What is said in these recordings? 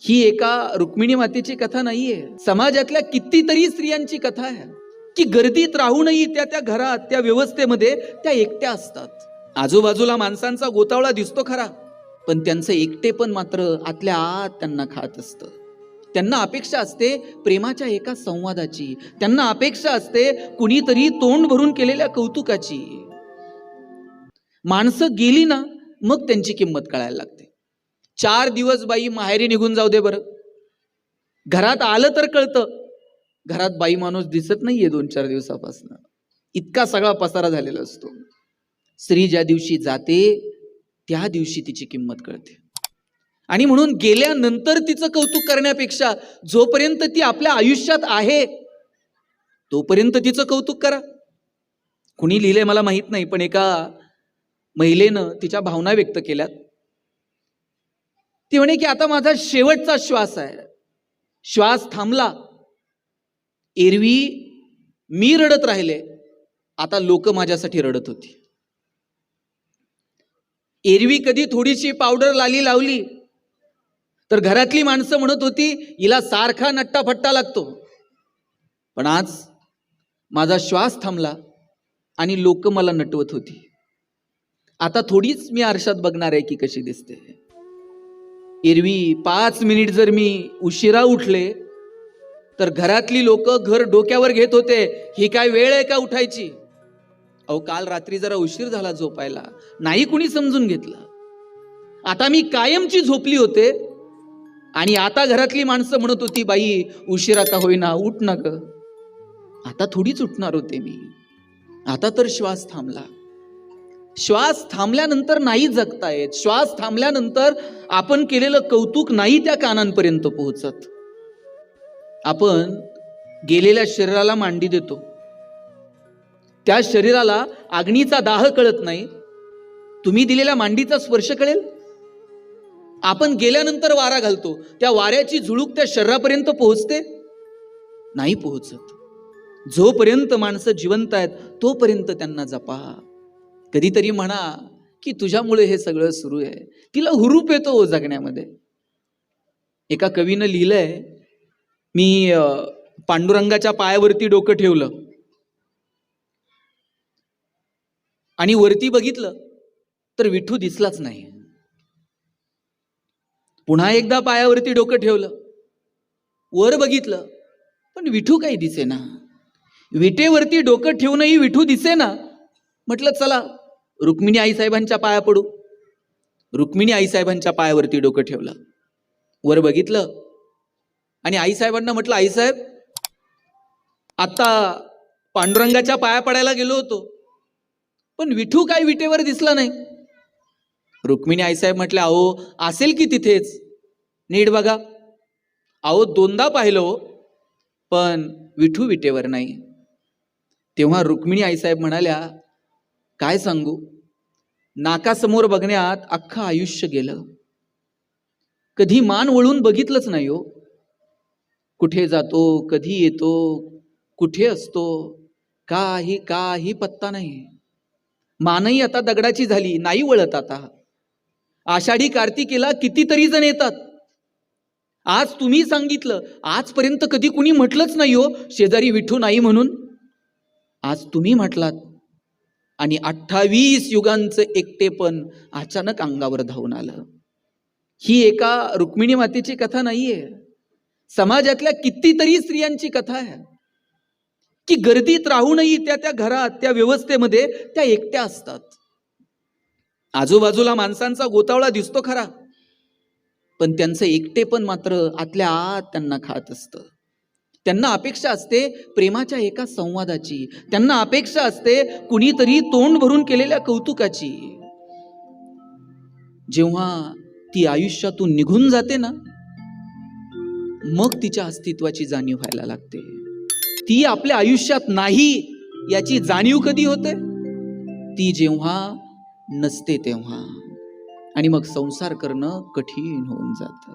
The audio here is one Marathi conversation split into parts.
ही एका रुक्मिणी मातेची कथा नाहीये. समाजातल्या कितीतरी स्त्रियांची कथा आहे. की गर्दीत राहूनही त्या त्या घरात त्या व्यवस्थेमध्ये त्या एकट्या असतात. आजूबाजूला माणसांचा गोतावळा दिसतो खरा पण त्यांचं एकटे पण मात्र आतल्या आत त्यांना खात असतं. त्यांना अपेक्षा असते प्रेमाच्या एका संवादाची. त्यांना अपेक्षा असते कुणीतरी तोंड भरून केलेल्या कौतुकाची. माणसं गेली ना मग त्यांची किंमत कळायला लागते. चार दिवस बाई माहेरी निघून जाऊ दे बरं. घरात आलं तर कळतं. घरात बाई माणूस दिसत नाहीये दोन चार दिवसापासून. इतका सगळा पसारा झालेला असतो. स्त्री ज्या दिवशी जाते त्या दिवशी तिची किंमत कळते. आणि म्हणून गेल्यानंतर तिचं कौतुक करण्यापेक्षा जोपर्यंत ती आपल्या आयुष्यात आहे तोपर्यंत तिचं कौतुक करा. कुणी लिहिलंय मला माहीत नाही पण एका महिलेनं तिच्या भावना व्यक्त केल्यात. ती म्हणे की आता माझा शेवटचा श्वास आहे. श्वास थांबला. एरवी मी रडत राहिले. आता लोक माझ्यासाठी रडत होती. एरवी कधी थोडीशी पावडर लाली लावली. तर घरातली माणसं म्हणत होती हिला सारखा नट्टा फट्टा लागतो. पण आज माझा श्वास थांबला आणि लोक मला नटवत होती. आता थोडीच मी आरशात बघणार आहे की कशी दिसते. एरवी पाच मिनिट जर मी उशिरा उठले तर घरातली लोक घर डोक्यावर घेत होते ही काय वेळ आहे का उठायची? अहो काल रात्री जरा उशीर झाला झोपायला. नाही कुणी समजून घेतलं. आता मी कायमची झोपली होते आणि आता घरातली माणसं म्हणत होती बाई उशिरा का होईना उठ ना ग. आता थोडीच उठणार होते मी. आता तर श्वास थांबला. श्वास थांबल्यानंतर नाही जगता येत. श्वास थांबल्यानंतर आपण केलेलं कौतुक नाही त्या कानांपर्यंत पोहोचत. आपण गेलेल्या शरीराला मांडी देतो. त्या शरीराला अग्नीचा दाह कळत नाही. तुम्ही दिलेल्या मांडीचा स्पर्श कळेल? आपण गेल्यानंतर वारा घालतो. त्या वाऱ्याची झुळूक त्या शरीरापर्यंत पोहोचते? नाही पोहोचत. जोपर्यंत माणसं जिवंत आहेत तोपर्यंत त्यांना जपा. कधीतरी म्हणा की तुझ्यामुळे हे सगळं सुरू आहे. तिला हुरूप येतो हो जगण्यामध्ये. एका कवीनं लिहिलंय मी पांडुरंगाच्या पायावरती डोकं ठेवलं. आणि वरती बघितलं तर विठू दिसलाच नाही. पुन्हा एकदा पायावरती डोकं ठेवलं. वर बघितलं पण विठू काही दिसेना. विटेवरती डोकं ठेवूनही विठू दिसेना. म्हटलं चला रुक्मिणी आईसाहेबांच्या पाया पडू. रुक्मिणी आईसाहेबांच्या पायावरती डोकं ठेवलं. वर बघितलं. आणि आईसाहेबांना म्हटलं आईसाहेब आता पांडुरंगाच्या पाया पडायला गेलो होतो. पण विठू काय विटेवर दिसला नाही. रुक्मिणी आईसाहेब म्हटलं अहो असेल की तिथेच. नीट बघा. अहो दोनदा पाहिलं हो, पण विठू विटेवर नाही. तेव्हा रुक्मिणी आईसाहेब म्हणाल्या काय सांगू? नाकासमोर बघण्यात अख्खं आयुष्य गेलं. कधी मान वळून बघितलंच नाही हो. कुठे जातो कधी येतो कुठे असतो काही काही पत्ता नाही. मानही आता दगडाची झाली नाही वळत आता. आषाढी कार्तिकेला कितीतरी जण येतात. आज तुम्ही सांगितलं आजपर्यंत कधी कुणी म्हटलंच नाही हो शेजारी विठू नाही म्हणून. आज तुम्ही म्हटलात आणि अठ्ठावीस युगांचं एकटेपण अचानक अंगावर धावून आलं. ही एका रुक्मिणी मातेची कथा नाहीये. समाजातल्या कितीतरी स्त्रियांची कथा आहे. की गर्दीत राहूनही त्या त्या घरात त्या व्यवस्थेमध्ये त्या एकट्या असतात. आजूबाजूला माणसांचा गोतावळा दिसतो खरा. पण त्यांचं एकटेपण मात्र आतल्या आत त्यांना खात असतं. त्यांना अपेक्षा असते प्रेमाच्या एका संवादाची. त्यांना अपेक्षा असते कुणीतरी तोंड भरून केलेल्या कौतुकाची. जेव्हा ती आयुष्यातून निघून जाते ना मग तिच्या अस्तित्वाची जाणीव व्हायला लागते. ती आपल्या आयुष्यात नाही याची जाणीव कधी होते? ती जेव्हा नसते तेव्हा. आणि मग संसार करणं कठीण होऊन जातं.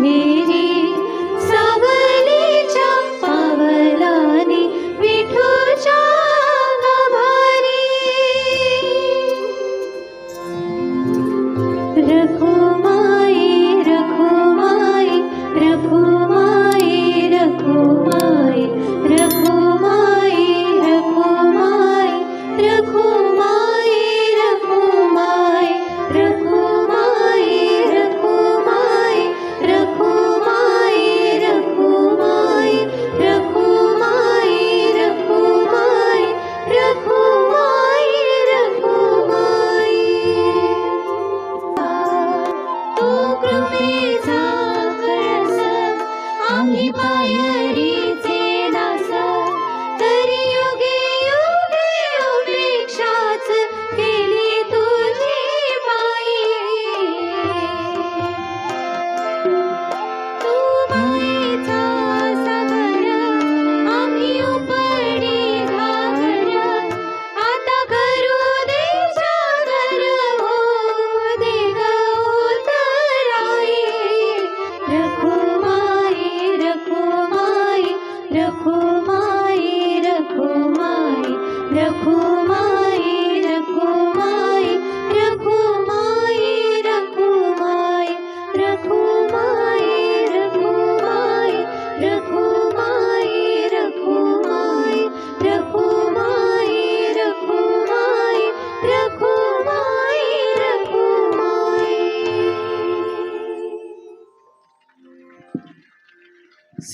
नहीं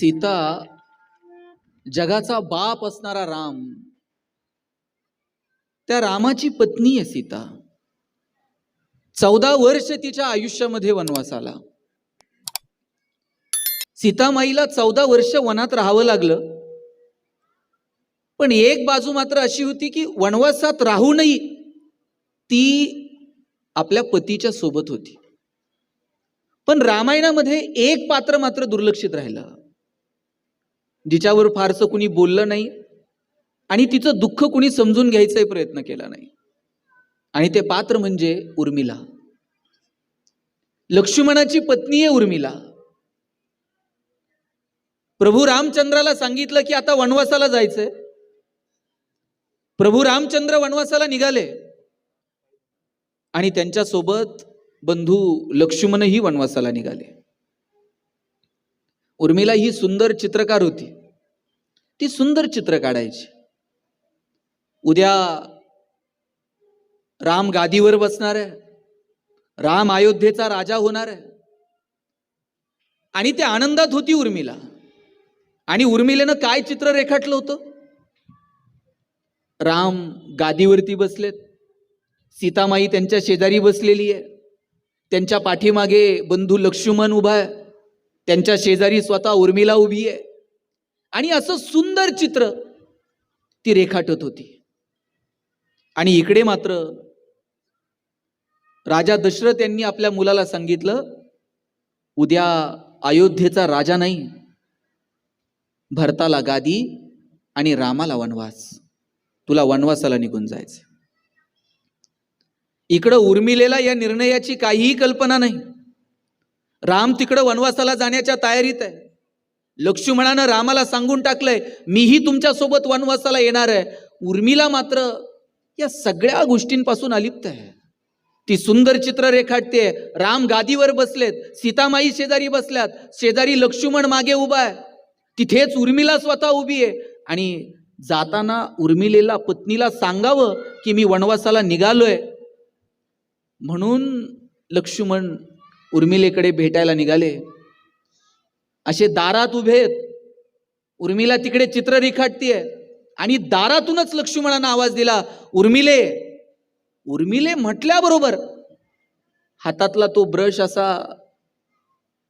सीता जगाचा बाप असणारा राम त्या रामाची पत्नी आहे सीता. चौदा वर्ष तिच्या आयुष्यामध्ये वनवास आला. सीतामाईला चौदा वर्ष वनात राहावं लागलं. पण एक बाजू मात्र अशी होती की वनवासात राहूनही ती आपल्या पतीच्या सोबत होती. पण रामायणामध्ये एक पात्र मात्र दुर्लक्षित राहिलं. जिच्यावर फारसं कुणी बोललं नाही आणि तिचं दुःख कुणी समजून घ्यायचाही प्रयत्न केला नाही. आणि ते पात्र म्हणजे उर्मिला. लक्ष्मणाची पत्नी आहे उर्मिला. प्रभू रामचंद्राला सांगितलं की आता वनवासाला जायचंय. प्रभू रामचंद्र वनवासाला निघाले. आणि त्यांच्यासोबत बंधू लक्ष्मणही वनवासाला निघाले. उर्मिला ही सुंदर चित्रकार होती. ती सुंदर चित्र काढायची. उद्या राम गादीवर बसणार आहे. राम अयोध्येचा राजा होणार आहे. आणि ते आनंदात होती उर्मिला. आणि उर्मिलेनं काय चित्र रेखाटलं होतं? राम गादीवरती बसलेत. सीतामाई त्यांच्या शेजारी बसलेली आहे. त्यांच्या पाठीमागे बंधू लक्ष्मण उभा आहे. त्यांच्या शेजारी स्वतः उर्मिला उभी आहे. आणि असं सुंदर चित्र ती रेखाटत होती. आणि इकडे मात्र राजा दशरथ यांनी आपल्या मुलाला सांगितलं उद्या अयोध्येचा राजा नाही भरताला गादी आणि रामाला वनवास. तुला वनवासाला निघून जायचं इकडं उर्मिलेला या निर्णयाची काहीही कल्पना नाही. राम तिकडं वनवासाला जाण्याच्या तयारीत आहे. लक्ष्मणानं रामाला सांगून टाकलंय मीही तुमच्यासोबत वनवासाला येणार आहे. उर्मिला मात्र या सगळ्या गोष्टींपासून अलिप्त आहे. ती सुंदर चित्र रेखाटते राम गादीवर बसलेत. सीतामाई शेजारी बसल्यात. शेजारी लक्ष्मण मागे उभा आहे. तिथेच उर्मिला स्वतः उभी आहे. आणि जाताना उर्मिलेला पत्नीला सांगावं की मी वनवासाला निघालोय. म्हणून लक्ष्मण उर्मिलेकडे भेटायला निघाले. असे दारात उभे आहेत. उर्मिला तिकडे चित्र रेखाटतीये. आणि दारातूनच लक्ष्मणानं आवाज दिला उर्मिले उर्मिले म्हटल्याबरोबर हातातला तो ब्रश असा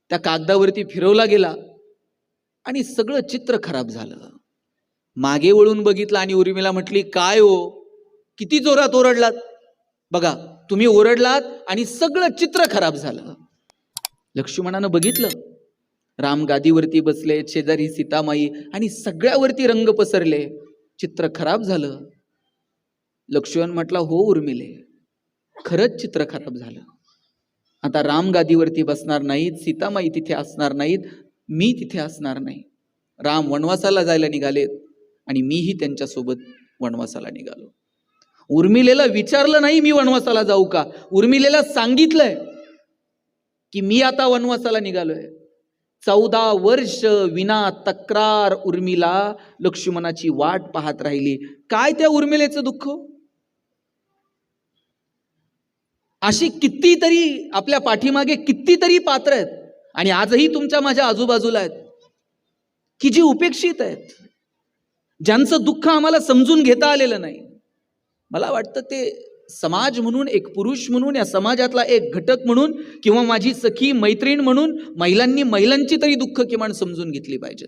त्या कागदावरती फिरवला गेला आणि सगळं चित्र खराब झालं. मागे वळून बघितलं आणि उर्मिला म्हटली काय हो? किती जोरात ओरडलात? बघा तुम्ही ओरडलात आणि सगळं चित्र खराब झालं. लक्ष्मणानं बघितलं राम गादीवरती बसले शेजारी सीतामाई आणि सगळ्यावरती रंग पसरले. चित्र खराब झालं. लक्ष्मण म्हटला हो उर्मिले खरंच चित्र खराब झालं. आता राम गादीवरती बसणार नाहीत सीतामाई तिथे असणार नाहीत मी तिथे असणार नाही. राम वनवासाला जायला निघालेत आणि मीही त्यांच्यासोबत वनवासाला निघालो. उर्मिलेला विचारलं नाही मी वनवासाला जाऊ का? उर्मिलेला सांगितलंय की मी आता वनवासाला निघालोय. चौदा वर्ष विना तक्रार उर्मिला लक्ष्मणाची वाट पाहत राहिली. काय त्या उर्मिलेचं दुःख? अशी कितीतरी आपल्या पाठीमागे कितीतरी पात्र आहेत आणि आजही तुमच्या माझ्या आजूबाजूला आहेत. की जी उपेक्षित आहेत. ज्यांचं दुःख आम्हाला समजून घेता आलेलं नाही. मला वाटतं ते समाज म्हणून एक पुरुष म्हणून या समाजातला एक घटक म्हणून किंवा माझी सखी मैत्रीण म्हणून महिलांनी महिलांची तरी दुःख किमान समजून घेतली पाहिजेत.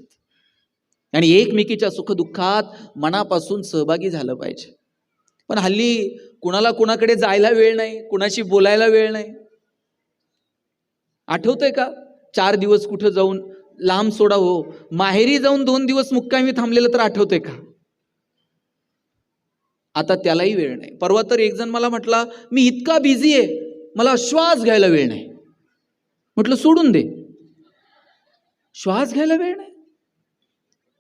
आणि एकमेकीच्या सुखदुःखात मनापासून सहभागी झालं पाहिजे. पण हल्ली कुणाला कुणाकडे जायला वेळ नाही कुणाशी बोलायला वेळ नाही. आठवतंय का? चार दिवस कुठं जाऊन लांब सोडा हो. माहेरी जाऊन दोन दिवस मुक्कामी थांबलेलं तर आठवतंय का? आता त्यालाही वेळ नाही. परवा तर एक जण मला म्हटला मी इतका बिझी आहे मला श्वास घ्यायला वेळ नाही. म्हटलं सोडून दे. श्वास घ्यायला वेळ नाही?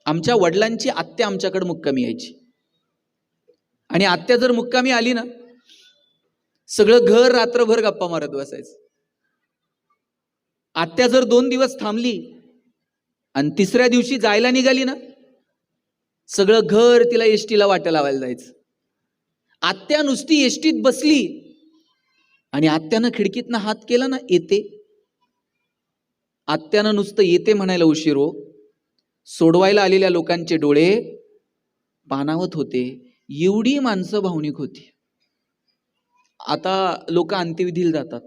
आमच्या वडिलांची आत्या आमच्याकडे मुक्कामी यायची. आणि आत्या जर मुक्कामी आली ना सगळं घर रात्रभर गप्पा मारत बसायचं. आत्या जर दोन दिवस थांबली आणि तिसऱ्या दिवशी जायला निघाली ना सगळं घर तिला एसटीला वाट्या लावायला जायचं. आत्या नुसती एसटीत बसली. आणि आत्यानं खिडकीतनं हात केला ना येते. आत्यानं नुसतं येते म्हणायला उशीर हो. सोडवायला आलेल्या लोकांचे डोळे पानावत होते. एवढी माणसं भावनिक होती. आता लोक अंत्यविधीला जातात.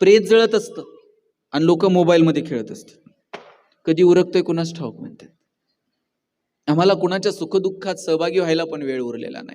प्रेत जळत असतं. आणि लोक मोबाईलमध्ये खेळत असतात. कधी उरकतोय कुणाच ठाऊक म्हणतात. आम्हाला कुणाच्या सुखदुःखात सहभागी व्हायला पण वेळ उरलेला नाही.